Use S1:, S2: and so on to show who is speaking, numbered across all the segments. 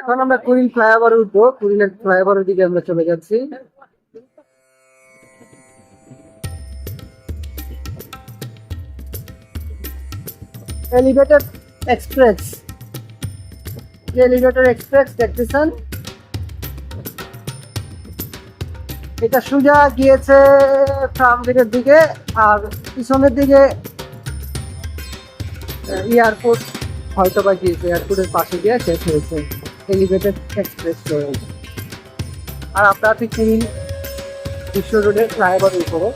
S1: এখন আমরা কুড়িল ফ্লাইওভারে উঠবো। কুড়িলের ফ্লাইওভারের দিকে আমরা চলে যাচ্ছি। এলিভেটেড এক্সপ্রেস এলিভেটেড এক্সপ্রেস দেখতেছেন, এটা সোজা গিয়েছে ফ্রামগেটের দিকে আর পিছনের দিকে এয়ারপোর্ট হয়তো বা গিয়েছে এয়ারপোর্টের পাশে গিয়ে শেষ হয়েছে। এলিভেটেড রয়েছে আর আপনার ঠিক কুড়ি বিশ্ব রোডের ফ্লাইওভারের উপরে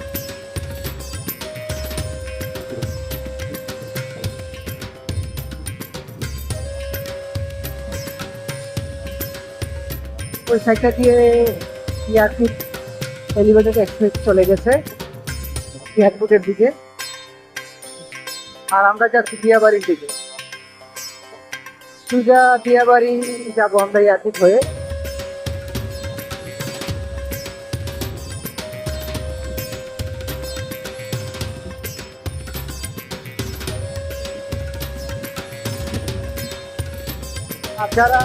S1: ওই সাইডটা দিয়ে এয়ারপোর্ট এলিভেটেড এক্সপ্রেস চলে গেছে এয়ারপোর্টের দিকে। আর আমরা যাচ্ছি দিয়াবাড়ির দিকে। সুজা দিয়াবাড়ি যাব আমরা এয়ারপোর্ট হয়ে। আর যারা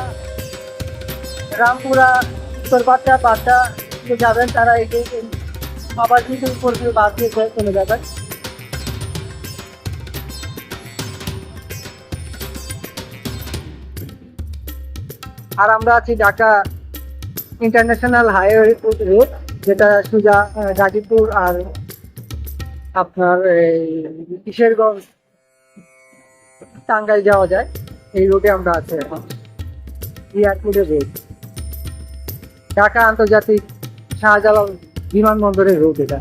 S1: রামপুরা উত্তরপাট্টা পাট্টা দিকে যাবেন, তারা এই যে আবার কিন্তু উপর দিয়ে বাস দিয়ে চলে যাবেন। আর আমরা আছি ঢাকা ইন্টারন্যাশনাল হাইওয়ে রোড, যেটা সুজা গাজীপুর আর আপনার এই কিশোরগঞ্জ, টাঙ্গাইল যাওয়া যায়। এই রোডে আমরা আছি এখন। এয়ারপোর্টের রোড ঢাকা আন্তর্জাতিক শাহজালাল বিমানবন্দরের রোড এটা।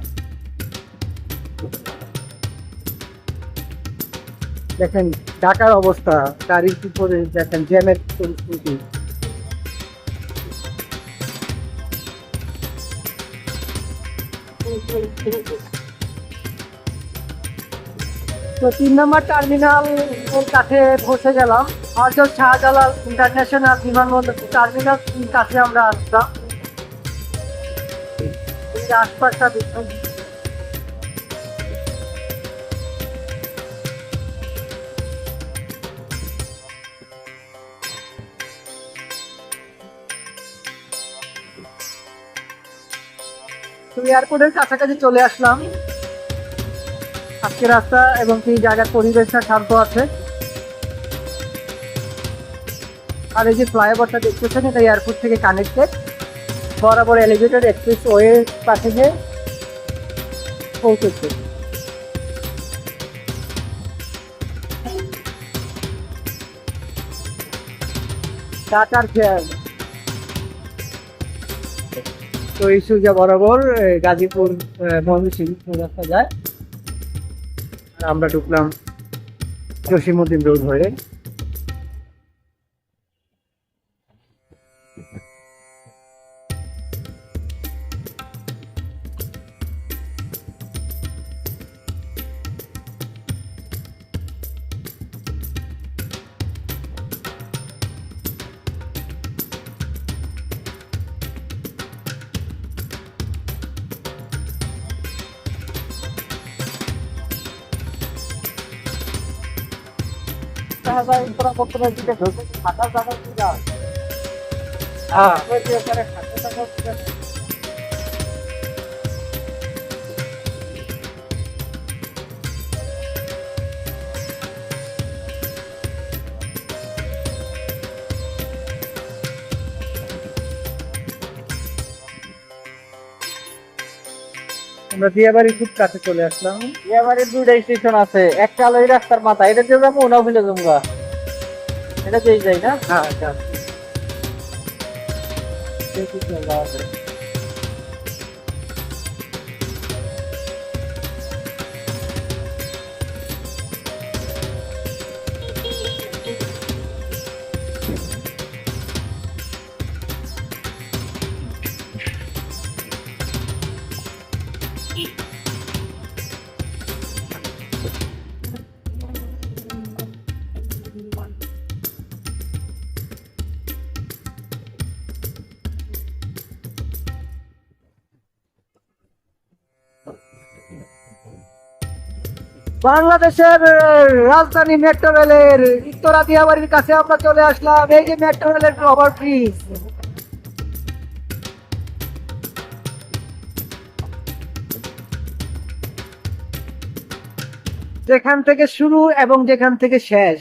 S1: দেখেন, ঢাকার অবস্থা, গাড়ির উপরে দেখেন, জ্যামের পরিস্থিতি। তো তিন নম্বর টার্মিনাল কাছে পৌঁছে গেলাম। হজরত শাহজালাল ইন্টারন্যাশনাল বিমানবন্দর টার্মিনাল কাছে আমরা আসলাম। আশপাশটা তো এয়ারপোর্টের কাছাকাছি চলে আসলাম। আজকে রাস্তা এবং এই জায়গার পরিবেশটা শান্ত আছে। আর এই যে ফ্লাইওভারটা দেখতেছেন, এটা এয়ারপোর্ট থেকে কানেক্টেড বরাবর এলিভেটেড এক্সপ্রেস ওয়ে পাশে গিয়ে পৌঁছেছে। টাটার খেয়াল তো এই সূর্যা বরাবর গাজীপুর ময়মনসিং রাস্তা যায়। আর আমরা ঢুকলাম জসিমুদ্দিন রোড হয়ে। হ্যাঁ। আমরা দিয়াবাড়ি খুব কাছে চলে আসলাম।
S2: দিয়াবাড়ির দুইটা স্টেশন আছে। একটা হলো এই রাস্তার মাথা এটা দিয়ে যাব না ভিলে জমগা এটা দিয়ে যাই না?
S1: হ্যাঁ আচ্ছা। বাংলাদেশের রাজধানী মেট্রো রেলের উত্তরা কাছে আমরা চলে আসলাম। এই যে মেট্রো রেলের ওভার যেখান থেকে শুরু এবং যেখান থেকে শেষ।